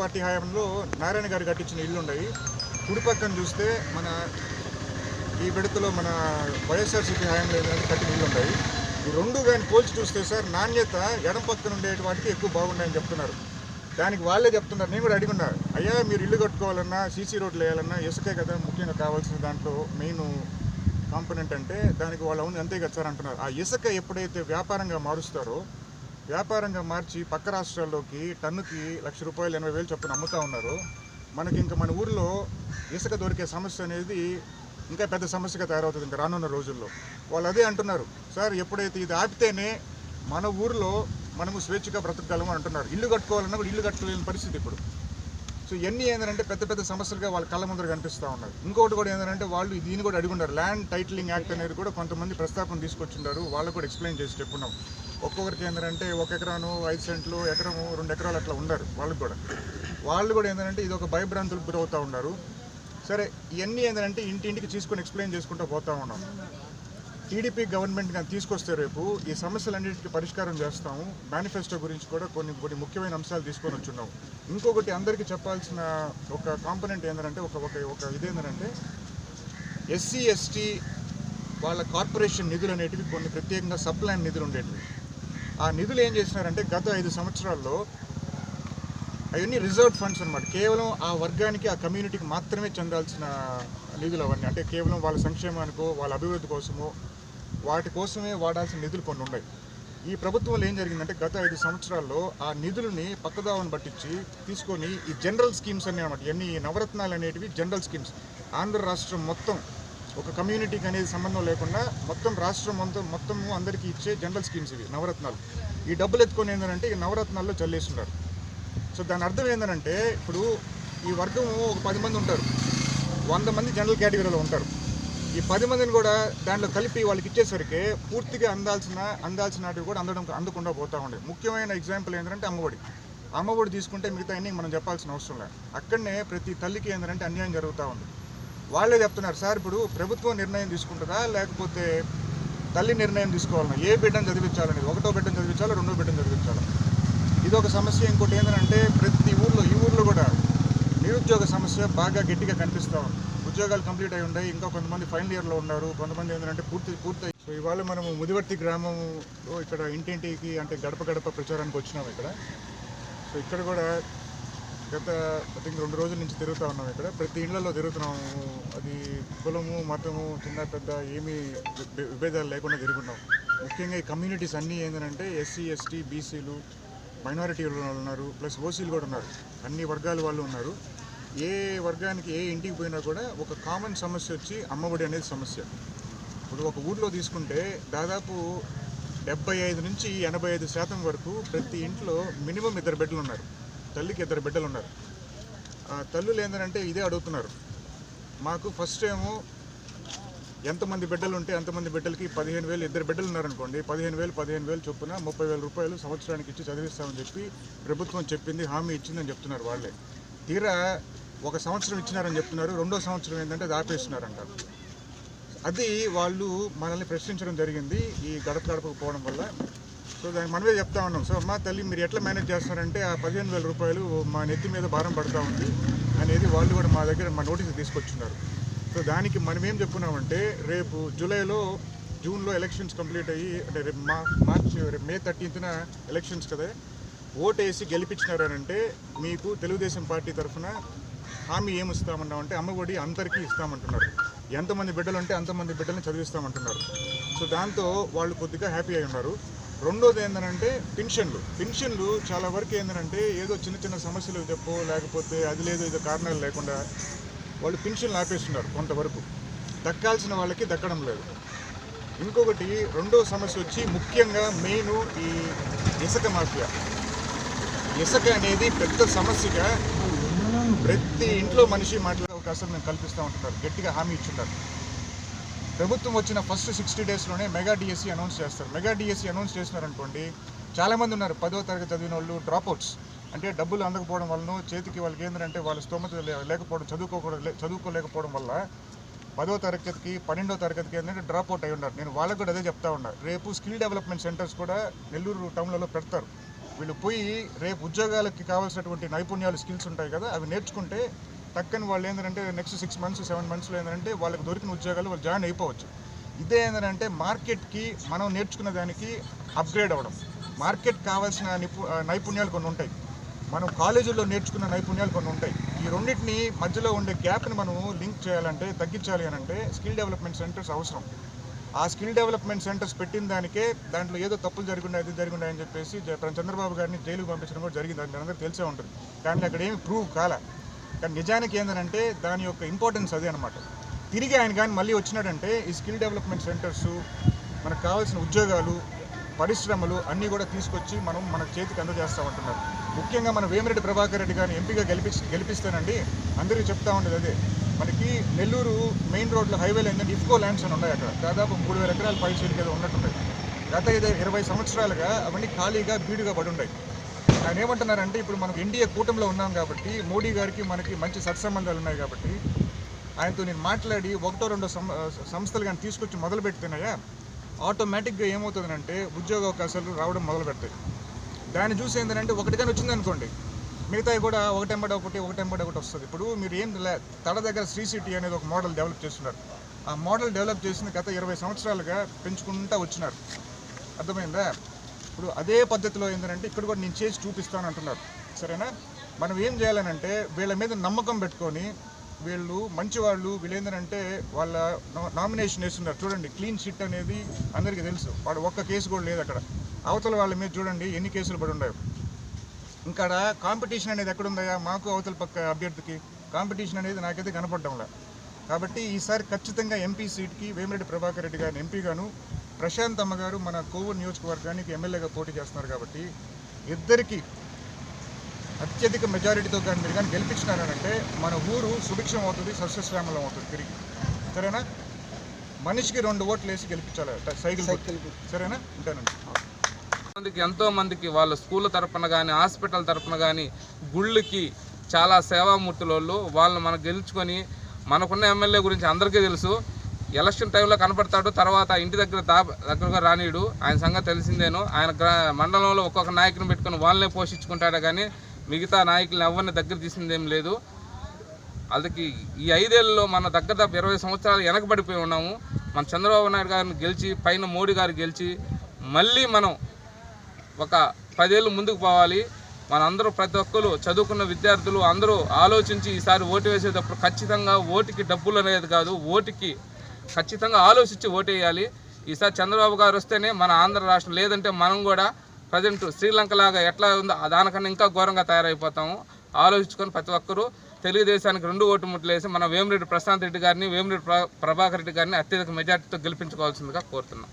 Party హయాంలో నారాయణ గారు కట్టించిన ఇల్లు ఉండేవి కుడి పక్కన చూస్తే మన ఈ విడతలో మన వైఎస్ఆర్సీపీ హయాంలో ఏదైనా కట్టిన ఇల్లు ఉండేవి ఈ రెండు కానీ పోల్చి చూస్తే సార్ నాణ్యత ఎడం పక్కన ఉండే వాటికి ఎక్కువ బాగున్నాయని చెప్తున్నారు. దానికి వాళ్ళే చెప్తున్నారు. నేను కూడా అడిగున్నా అయ్యా మీరు ఇల్లు కట్టుకోవాలన్నా సీసీ రోడ్లు వేయాలన్నా ఇసుకే కదా ముఖ్యంగా కావాల్సిన దాంట్లో మెయిన్ కాంపోనెంట్ అంటే దానికి వాళ్ళు అవును అంతే కదా సార్ అంటున్నారు. ఆ ఇసుక ఎప్పుడైతే వ్యాపారంగా మారుస్తారో వ్యాపారంగా మార్చి పక్క రాష్ట్రాల్లోకి టన్నుకి లక్ష రూపాయలు ఎనభై వేలు చొప్పున అమ్ముతా ఉన్నారు. మనకి ఇంకా మన ఊర్లో ఇసుక దొరికే సమస్య అనేది ఇంకా పెద్ద సమస్యగా తయారవుతుంది ఇంకా రానున్న రోజుల్లో. వాళ్ళు అదే అంటున్నారు. సార్ ఎప్పుడైతే ఇది ఆపితేనే మన ఊర్లో మనము స్వేచ్ఛగా బ్రతకగలము అంటున్నారు. ఇల్లు కట్టుకోవాలన్నా కూడా ఇల్లు కట్టుకోలేని పరిస్థితి ఇప్పుడు. సో ఇవన్నీ ఏంటంటే పెద్ద పెద్ద సమస్యలుగా వాళ్ళ కళ్ళ ముందర కనిపిస్తూ ఉన్నారు. ఇంకొకటి కూడా ఏంటంటే వాళ్ళు దీన్ని కూడా అడుగున్నారు ల్యాండ్ టైటిలింగ్ యాక్ట్ అనేది కూడా కొంతమంది ప్రస్తాపన తీసుకొచ్చిండారు వాళ్ళు కూడా ఎక్స్ప్లెయిన్ చేసి చెప్పున్నాం. ఒక్కొక్కరికి ఏంటంటే ఒక ఎకరాను ఐదు సెంట్లు ఎకరము రెండు ఎకరాలు అట్లా ఉన్నారు వాళ్ళకి కూడా. వాళ్ళు కూడా ఏంటంటే ఇది ఒక భయభ్రాంతులకు గురవుతూ ఉన్నారు. సరే ఇవన్నీ ఏంటంటే ఇంటింటికి తీసుకొని ఎక్స్ప్లెయిన్ చేసుకుంటూ పోతూ ఉన్నాం. టీడీపీ గవర్నమెంట్ కానీ తీసుకొస్తే రేపు ఈ సమస్యలన్నిటికీ పరిష్కారం చేస్తాము. మేనిఫెస్టో గురించి కూడా కొన్ని కొన్ని ముఖ్యమైన అంశాలు తీసుకొని వచ్చున్నాము ఇంకొకటి అందరికీ చెప్పాల్సిన ఒక కాంపనెంట్ ఏంటంటే ఒక ఒక ఒక ఇదేంటంటే ఎస్సీ ఎస్టీ వాళ్ళ కార్పొరేషన్ నిధులు అనేటివి కొన్ని ప్రత్యేకంగా సప్లాన్ నిధులు ఉండేటివి. ఆ నిధులు ఏం చేసినారంటే గత ఐదు సంవత్సరాల్లో అవన్నీ రిజర్వ్ ఫండ్స్ అన్నమాట. కేవలం ఆ వర్గానికి ఆ కమ్యూనిటీకి మాత్రమే చెందాల్సిన నిధులు అవన్నీ. అంటే కేవలం వాళ్ళ సంక్షేమానికో వాళ్ళ అభివృద్ధి కోసమో వాటి కోసమే వాడాల్సిన నిధులు కొన్ని ఉన్నాయి. ఈ ప్రభుత్వంలో ఏం జరిగిందంటే గత ఐదు సంవత్సరాల్లో ఆ నిధులని పక్కదావని పట్టించి తీసుకొని ఈ జనరల్ స్కీమ్స్ అన్నీ అనమాట ఇవన్నీ నవరత్నాలు అనేటివి జనరల్ స్కీమ్స్. ఆంధ్ర రాష్ట్రం మొత్తం ఒక కమ్యూనిటీకి అనేది సంబంధం లేకుండా మొత్తం రాష్ట్రం మొత్తం మొత్తము అందరికీ ఇచ్చే జనరల్ స్కీమ్స్ ఇవి నవరత్నాలు. ఈ డబ్బులు ఎత్తుకొని ఏంటంటే ఈ నవరత్నాల్లో చల్లేస్తున్నారు. సో దాని అర్థం ఏంటంటే ఇప్పుడు ఈ వర్గం ఒక పది మంది ఉంటారు. వంద మంది జనరల్ కేటగిరీలో ఉంటారు. ఈ పది మందిని కూడా దాంట్లో కలిపి వాళ్ళకి ఇచ్చేసరికి పూర్తిగా అందాల్సిన అందాల్సినవి కూడా అందడం అందకుండా పోతా ఉండే ముఖ్యమైన ఎగ్జాంపుల్ ఏంటంటే అమ్మఒడి. అమ్మఒడి తీసుకుంటే మిగతా అన్ని మనం చెప్పాల్సిన అవసరం లేదు. అక్కడనే ప్రతి తల్లికి ఏంటంటే అన్యాయం జరుగుతూ ఉంది. వాళ్ళే చెప్తున్నారు సార్ ఇప్పుడు ప్రభుత్వం నిర్ణయం తీసుకుంటుందా? లేకపోతే తల్లి నిర్ణయం తీసుకోవాలన్నా? ఏ బిడ్డను చదివించాలనేది? ఒకటో బిడ్డను చదివించాలో? రెండో బిడ్డను చదివించాలి? ఇది ఒక సమస్య. ఇంకోటి ఏంటంటే ప్రతి ఊర్లో ఈ ఊర్లో కూడా నిరుద్యోగ సమస్య బాగా గట్టిగా కనిపిస్తూ ఉంది. ఉద్యోగాలు కంప్లీట్ అయి ఉన్నాయి. ఇంకా కొంతమంది ఫైనల్ ఇయర్లో ఉన్నారు. కొంతమంది ఏంటంటే పూర్తి పూర్తి సో ఇవాళ మనము ముదివర్తి గ్రామంలో ఇక్కడ ఇంటింటికి అంటే గడప గడప ప్రచారానికి వచ్చినాం ఇక్కడ. సో ఇక్కడ కూడా గత ఐ థింక్ రెండు రోజుల నుంచి తిరుగుతూ ఉన్నాం ఇక్కడ. ప్రతి ఇళ్ళలో తిరుగుతున్నాము అది కులము మతము చిన్న పెద్ద ఏమీ విభేదాలు లేకుండా తిరుగుతున్నాం. ముఖ్యంగా ఈ కమ్యూనిటీస్ అన్నీ ఏంటంటే ఎస్సీ ఎస్టీ బీసీలు మైనారిటీ వాళ్ళు ఉన్నారు ప్లస్ ఓసీలు కూడా ఉన్నారు. అన్ని వర్గాల వాళ్ళు ఉన్నారు. ఏ వర్గానికి ఏ ఇంటికి పోయినా కూడా ఒక కామన్ సమస్య వచ్చి అమ్మఒడి అనేది సమస్య. ఇప్పుడు ఒక ఊర్లో తీసుకుంటే దాదాపు డెబ్బై ఐదు నుంచి ఎనభై ఐదు శాతం వరకు ప్రతి ఇంట్లో మినిమం ఇద్దరు బిడ్డలు ఉన్నారు. తల్లికి ఇద్దరు బిడ్డలు ఉన్నారు. ఆ తల్లులు ఏంటంటే ఇదే అడుగుతున్నారు. మాకు ఫస్ట్ ఏమో ఎంతమంది బిడ్డలు ఉంటే అంతమంది బిడ్డలకి పదిహేను వేలు ఇద్దరు బిడ్డలు ఉన్నారనుకోండి పదిహేను వేలు పదిహేను వేలు చొప్పున ముప్పై వేల రూపాయలు సంవత్సరానికి ఇచ్చి చదివిస్తామని చెప్పి ప్రభుత్వం చెప్పింది హామీ ఇచ్చిందని చెప్తున్నారు వాళ్ళే. తీరా ఒక సంవత్సరం ఇచ్చినారని చెప్తున్నారు రెండో సంవత్సరం ఏంటంటే అది అది వాళ్ళు మనల్ని ప్రశ్నించడం జరిగింది ఈ గడప గడపకు పోవడం వల్ల. సో దానికి మనమే చెప్తా ఉన్నాం. సో మా తల్లి మీరు ఎట్లా మేనేజ్ చేస్తున్నారంటే ఆ పదిహేను వేల రూపాయలు మా నెత్తి మీద భారం పడుతూ ఉంది అనేది వాళ్ళు కూడా మా దగ్గర మా నోటీస్ తీసుకొచ్చున్నారు. సో దానికి మనం ఏం చెప్పుకున్నామంటే రేపు జూలైలో జూన్లో ఎలక్షన్స్ కంప్లీట్ అయ్యి అంటే రేపు మా మార్చ్ రేపు మే థర్టీన్త్న ఎలక్షన్స్ కదా ఓటేసి గెలిపించినారనంటే మీకు తెలుగుదేశం పార్టీ తరఫున హామీ ఏమిస్తామన్నామంటే అమ్మఒడి అందరికీ ఇస్తామంటున్నారు. ఎంతమంది బిడ్డలు ఉంటే అంతమంది బిడ్డల్ని చదివిస్తామంటున్నారు. సో దాంతో వాళ్ళు కొద్దిగా హ్యాపీ అయి ఉన్నారు. రెండోది ఏంటంటే పెన్షన్లు. పెన్షన్లు చాలా వరకు ఏంటంటే ఏదో చిన్న చిన్న సమస్యలు చెప్పు లేకపోతే అది లేదు ఏదో కారణాలు లేకుండా వాళ్ళు పెన్షన్లు ఆపేస్తున్నారు కొంతవరకు. దక్కాల్సిన వాళ్ళకి దక్కడం లేదు. ఇంకొకటి రెండో సమస్య వచ్చి ముఖ్యంగా మెయిన్ ఈ ఇసుక మాఫియా. ఇసుక అనేది పెద్ద సమస్యగా ప్రతి ఇంట్లో మనిషి మాట్లాడే అవకాశం మేము కల్పిస్తూ ఉంటున్నారు. గట్టిగా హామీ ఇచ్చుంటారు. ప్రభుత్వం వచ్చిన ఫస్ట్ సిక్స్టీ డేస్లోనే మెగా డిఎస్సి అనౌన్స్ చేస్తారు. మెగా డిఎస్సి అనౌన్స్ చేసినారనుకోండి చాలామంది ఉన్నారు పదో తరగతి చదివిన వాళ్ళు డ్రాప్అవుట్స్ అంటే డబ్బులు అందకపోవడం వలన చేతికి వాళ్ళకి ఏంటంటే వాళ్ళ స్తోమత లేకపోవడం చదువుకోకూడదు చదువుకోలేకపోవడం వల్ల పదో తరగతికి పన్నెండో తరగతికి ఏంటంటే డ్రాప్ అవుట్ అయి ఉన్నారు. నేను వాళ్ళకు కూడా అదే చెప్తా ఉన్నా. రేపు స్కిల్ డెవలప్మెంట్ సెంటర్స్ కూడా నెల్లూరు టౌన్లలో పెడతారు. వీళ్ళు పోయి రేపు ఉద్యోగాలకి కావాల్సినటువంటి నైపుణ్యాలు స్కిల్స్ ఉంటాయి కదా అవి నేర్చుకుంటే టక్కని వాళ్ళు ఏంటంటే నెక్స్ట్ సిక్స్ మంత్స్ సెవెన్ మంత్స్లో ఏంటంటే వాళ్ళకి దొరికిన ఉద్యోగాలు వాళ్ళు జాయిన్ అయిపోవచ్చు. ఇదే ఏంటంటే మార్కెట్కి మనం నేర్చుకున్న దానికి అప్గ్రేడ్ అవ్వడం. మార్కెట్ కావాల్సిన నిపు నైపుణ్యాలు కొన్ని ఉంటాయి. మనం కాలేజీల్లో నేర్చుకున్న నైపుణ్యాలు కొన్ని ఉంటాయి. ఈ రెండింటిని మధ్యలో ఉండే గ్యాప్ని మనం లింక్ చేయాలంటే తగ్గించాలి అని అంటే స్కిల్ డెవలప్మెంట్ సెంటర్స్ అవసరం. ఆ స్కిల్ డెవలప్మెంట్ సెంటర్స్ పెట్టిన దానికే దాంట్లో ఏదో తప్పులు జరిగినాయి అది జరిగినాయి అని చెప్పేసి చంద్రబాబు గారిని జైలుకు పంపించడం కూడా జరిగింది. అందరికీ తెలిసే ఉంటుంది. కానీ అక్కడ ఏమి ప్రూవ్ కాల. కానీ నిజానికి ఏంటంటే దాని యొక్క ఇంపార్టెన్స్ అదే అనమాట తిరిగి ఆయన కానీ మళ్ళీ వచ్చినాడంటే ఈ స్కిల్ డెవలప్మెంట్ సెంటర్స్ మనకు కావాల్సిన ఉద్యోగాలు పరిశ్రమలు అన్నీ కూడా తీసుకొచ్చి మనం మన చేతికి అందజేస్తామంటున్నారు ముఖ్యంగా మన వేమిరెడ్డి ప్రభాకర్ రెడ్డి గారిని ఎంపీగా గెలిపి గెలిపిస్తానండి. అందరికీ చెప్తా ఉండేది అదే. మనకి నెల్లూరు మెయిన్ రోడ్లో హైవేలో ఏంటంటే ఇఫ్కో ల్యాండ్స్ అని ఉన్నాయి అక్కడ. దాదాపు మూడు వేల ఎకరాల పైసీలకి ఏదో ఉన్నట్టున్నాయి గత ఇదే ఇరవై సంవత్సరాలుగా అవన్నీ ఖాళీగా బీడుగా పడి ఉన్నాయి. ఆయన ఏమంటున్నారంటే ఇప్పుడు మనకు ఎన్డీఏ కూటమిలో ఉన్నాం కాబట్టి మోడీ గారికి మనకి మంచి సత్సంబంధాలు ఉన్నాయి కాబట్టి ఆయనతో నేను మాట్లాడి ఒకటో రెండో సంస్థలు కానీ తీసుకొచ్చి మొదలు పెడుతున్నాయా ఆటోమేటిక్గా ఏమవుతుందంటే ఉద్యోగ అవకాశాలు రావడం మొదలు పెడతాయి. దాన్ని చూసి ఏంటంటే ఒకటి కానీ వచ్చింది అనుకోండి మిగతావి కూడా ఒకటెంబడి ఒకటి ఒకటెంబడి ఒకటి వస్తుంది. ఇప్పుడు మీరు ఏం లే- తడ దగ్గర శ్రీ సిటీ అనేది ఒక మోడల్ డెవలప్ చేస్తున్నారు. ఆ మోడల్ డెవలప్ చేసిన గత ఇరవై సంవత్సరాలుగా పెంచుకుంటూ వచ్చినారు. అర్థమైందా? ఇప్పుడు అదే పద్ధతిలో ఏంటంటే ఇక్కడ కూడా నేను చేసి చూపిస్తాను అంటున్నారు. సరేనా? మనం ఏం చేయాలనంటే వీళ్ళ మీద నమ్మకం పెట్టుకొని వీళ్ళు మంచివాళ్ళు వీళ్ళు ఏంటంటే వాళ్ళ నామినేషన్ వేస్తున్నారు. చూడండి క్లీన్ షిట్ అనేది అందరికీ తెలుసు. వాడు ఒక్క కేసు కూడా లేదు అక్కడ. అవతల వాళ్ళ మీద చూడండి ఎన్ని కేసులు పడి ఉన్నాయో. ఇంకా కాంపిటీషన్ అనేది ఎక్కడుందయా మాకు అవతల పక్క అభ్యర్థికి కాంపిటీషన్ అనేది నాకైతే కనపడడంలా కాబట్టి ఈసారి ఖచ్చితంగా ఎంపీ సీట్కి వేమిరెడ్డి ప్రభాకర్ రెడ్డి గారిని ఎంపీగాను ప్రశాంత్ అమ్మ గారు మన కోవూరు నియోజకవర్గానికి ఎమ్మెల్యేగా పోటీ చేస్తున్నారు కాబట్టి ఇద్దరికి అత్యధిక మెజారిటీతో కానీ మీరు కానీ గెలిపించినారనంటే మన ఊరు సుభిక్షం అవుతుంది సస్యశ్యామలం అవుతుంది తిరిగి. సరేనా? మనిషికి రెండు ఓట్లు వేసి గెలిపించాలి సైకిల్. సరేనా? ఉంటానండి. మందికి ఎంతో మందికి వాళ్ళ స్కూల్ తరపున కానీ హాస్పిటల్ తరపున కానీ గుళ్ళకి చాలా సేవామూర్తుల వాళ్ళు వాళ్ళు మనం గెలుచుకొని మనకున్న ఎమ్మెల్యే గురించి అందరికీ తెలుసు. ఎలక్షన్ టైంలో కనపడతాడు తర్వాత ఇంటి దగ్గర దా దగ్గరగా రానీడు. ఆయన సంగతి తెలిసిందేను ఆయన మండలంలో ఒక్కొక్క నాయకుని పెట్టుకొని వాళ్ళనే పోషించుకుంటాడే కానీ మిగతా నాయకులను ఎవరిని దగ్గర తీసిందేం లేదు. అందుకే ఈ ఐదేళ్ళలో మన దగ్గర దగ్గర ఇరవై సంవత్సరాలు వెనకబడిపోయి ఉన్నాము. మన చంద్రబాబు నాయుడు గారిని గెలిచి పైన మోడీ గారు గెలిచి మళ్ళీ మనం ఒక పదేళ్ళు ముందుకు పోవాలి. మనందరూ ప్రతి ఒక్కరు చదువుకున్న విద్యార్థులు అందరూ ఆలోచించి ఈసారి ఓటు వేసేటప్పుడు ఖచ్చితంగా ఓటుకి డబ్బులు అనేది కాదు ఓటుకి ఖచ్చితంగా ఆలోచించి ఓటేయాలి. ఈసారి చంద్రబాబు గారు వస్తేనే మన ఆంధ్ర రాష్ట్రం లేదంటే మనం కూడా ప్రజెంట్ శ్రీలంక లాగా ఎట్లా ఉందో దానికన్నా ఇంకా ఘోరంగా తయారైపోతాము. ఆలోచించుకొని ప్రతి ఒక్కరూ తెలుగుదేశానికి రెండు ఓటు ముట్లు వేసి మన వేమిరెడ్డి ప్రశాంత్ రెడ్డి గారిని వేమిరెడ్డి ప్రభాకర్ రెడ్డి గారిని అత్యధిక మెజార్టీతో గెలిపించుకోవాల్సిందిగా కోరుతున్నాం.